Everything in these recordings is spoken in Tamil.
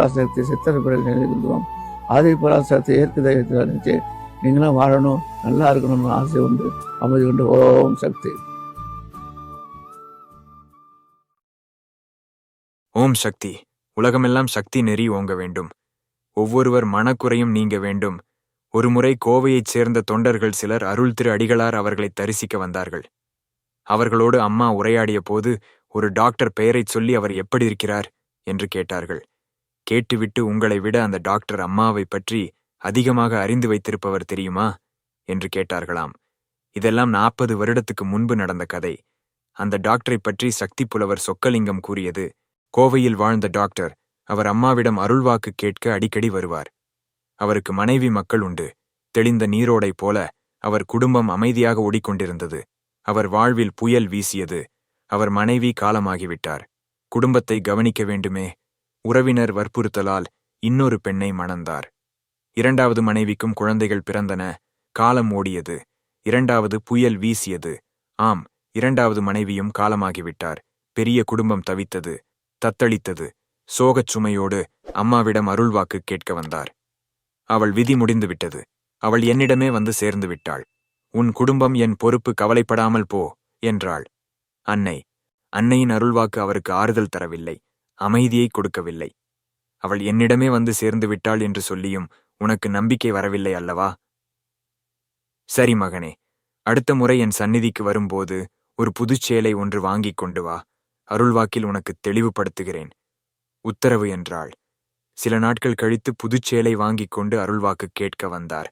பராசக்தி சித்திரப்படையில் நினைக்கிறோம் ஆதி பராசரத்தை ஏற்கு தைரியத்தில் நினைச்சு நீங்களும் வாழணும் நல்லா இருக்கணும்னு ஆசை உண்டு அமைதி உண்டு. ஓம் சக்தி. ஓம் சக்தி. உலகமெல்லாம் சக்தி நெறி ஓங்க வேண்டும். ஒவ்வொருவர் மனக்குறையும் நீங்க வேண்டும். ஒருமுறை கோவையைச் சேர்ந்த தொண்டர்கள் சிலர் அருள் திரு அடிகளார் அவர்களை தரிசிக்க வந்தார்கள். அவர்களோடு அம்மா உரையாடிய போது ஒரு டாக்டர் பெயரைச் சொல்லி அவர் எப்படி இருக்கிறார்? என்று கேட்டார்கள். கேட்டுவிட்டு உங்களை விட அந்த டாக்டர் அம்மாவை பற்றி அதிகமாக அறிந்து வைத்திருப்பவர் தெரியுமா? என்று கேட்டார்களாம். இதெல்லாம் நாற்பது வருடத்துக்கு முன்பு நடந்த கதை. அந்த டாக்டரை பற்றி சக்தி புலவர் சொக்கலிங்கம் கூறியது கோவையில் வாழ்ந்த டாக்டர் அவர் அம்மாவிடம் அருள்வாக்கு கேட்க அடிக்கடி வருவார். அவருக்கு மனைவி மக்கள் உண்டு. தெளிந்த நீரோடை போல அவர் குடும்பம் அமைதியாக ஓடிக்கொண்டிருந்தது. அவர் வாழ்வில் புயல் வீசியது. அவர் மனைவி காலமாகிவிட்டார். குடும்பத்தை கவனிக்க வேண்டுமே. உறவினர் வற்புறுத்தலால் இன்னொரு பெண்ணை மணந்தார். இரண்டாவது மனைவிக்கும் குழந்தைகள் பிறந்தன. காலம் ஓடியது. இரண்டாவது புயல் வீசியது. ஆம் இரண்டாவது மனைவியும் காலமாகிவிட்டார். பெரிய குடும்பம் தவித்தது. தத்தளித்தது. சோகச் சுமையோடு அம்மாவிடம் அருள்வாக்கு கேட்க வந்தார். அவள் விதி முடிந்துவிட்டது. அவள் என்னிடமே வந்து சேர்ந்து விட்டாள். உன் குடும்பம் என் பொறுப்பு கவலைப்படாமல் போ என்றாள். அன்னை அன்னையின் அருள்வாக்கு அவருக்கு ஆறுதல் தரவில்லை. அமைதியை கொடுக்கவில்லை. அவள் என்னிடமே வந்து சேர்ந்து விட்டாள் என்று சொல்லியும் உனக்கு நம்பிக்கை வரவில்லை அல்லவா? சரி மகனே அடுத்த முறை என் சந்நிதிக்கு வரும்போது ஒரு புதுச் சேலை ஒன்று வாங்கிக் கொண்டு வா. அருள்வாக்கில் உனக்கு தெளிவுபடுத்துகிறேன். உத்தரவு என்றாள். சில நாட்கள் கழித்து புதுச்சேலை வாங்கிக் கொண்டு அருள்வாக்கு கேட்க வந்தார்.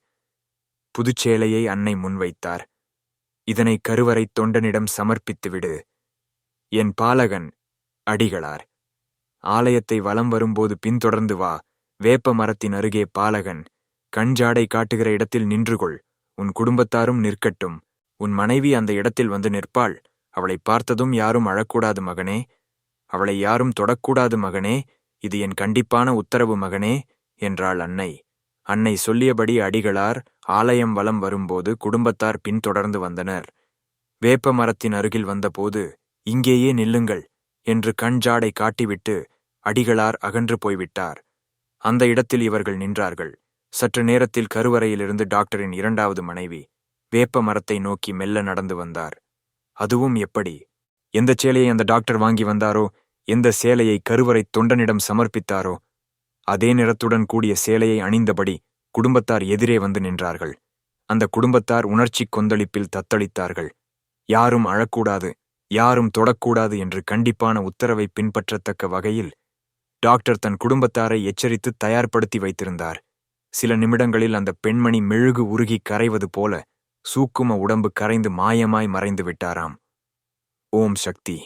புதுச்சேலையை அன்னை முன்வைத்தார். இதனை கருவறை தொண்டனிடம் சமர்ப்பித்துவிடு என் பாலகன் அடிகளார். ஆலயத்தை வலம் வரும்போது பின்தொடர்ந்து வா. வேப்ப மரத்தின் அருகே பாலகன் கஞ்சாடை காட்டுகிற இடத்தில் நின்றுகொள். உன் குடும்பத்தாரும் நிற்கட்டும். உன் மனைவி அந்த இடத்தில் வந்து நிற்பாள். அவளை பார்த்ததும் யாரும் அழக்கூடாது மகனே. அவளை யாரும் தொடக்கூடாது மகனே. இது என் கண்டிப்பான உத்தரவு மகனே என்றாள் அன்னை. அன்னை சொல்லியபடி அடிகளார் ஆலயம் வலம் வரும்போது குடும்பத்தார் பின்தொடர்ந்து வந்தனர். வேப்ப மரத்தின் அருகில் வந்தபோது இங்கேயே நில்லுங்கள். என்று கண் ஜாடை காட்டிவிட்டு அடிகளார் அகன்று போய்விட்டார். அந்த இடத்தில் இவர்கள் நின்றார்கள். சற்று நேரத்தில் கருவறையிலிருந்து டாக்டரின் இரண்டாவது மனைவி வேப்ப மரத்தை நோக்கி மெல்ல நடந்து வந்தார். அதுவும் எப்படி? எந்த சேலையை அந்த டாக்டர் வாங்கி வந்தாரோ? எந்த சேலையை கருவறை தொண்டனிடம் சமர்ப்பித்தாரோ? அதே நிறத்துடன் கூடிய சேலையை அணிந்தபடி குடும்பத்தார் எதிரே வந்து நின்றார்கள். அந்த குடும்பத்தார் உணர்ச்சி கொந்தளிப்பில் தத்தளித்தார்கள். யாரும் அழக்கூடாது. யாரும் தொடக்கூடாது என்று கண்டிப்பான உத்தரவை பின்பற்றத்தக்க வகையில் டாக்டர் தன் குடும்பத்தாரை எச்சரித்து தயார்படுத்தி வைத்திருந்தார். சில நிமிடங்களில் அந்த பெண்மணி மெழுகு உருகி கரைவது போல சூக்கும உடம்பு கரைந்து மாயமாய் மறைந்து விட்டாராம். ஓம் சக்தி.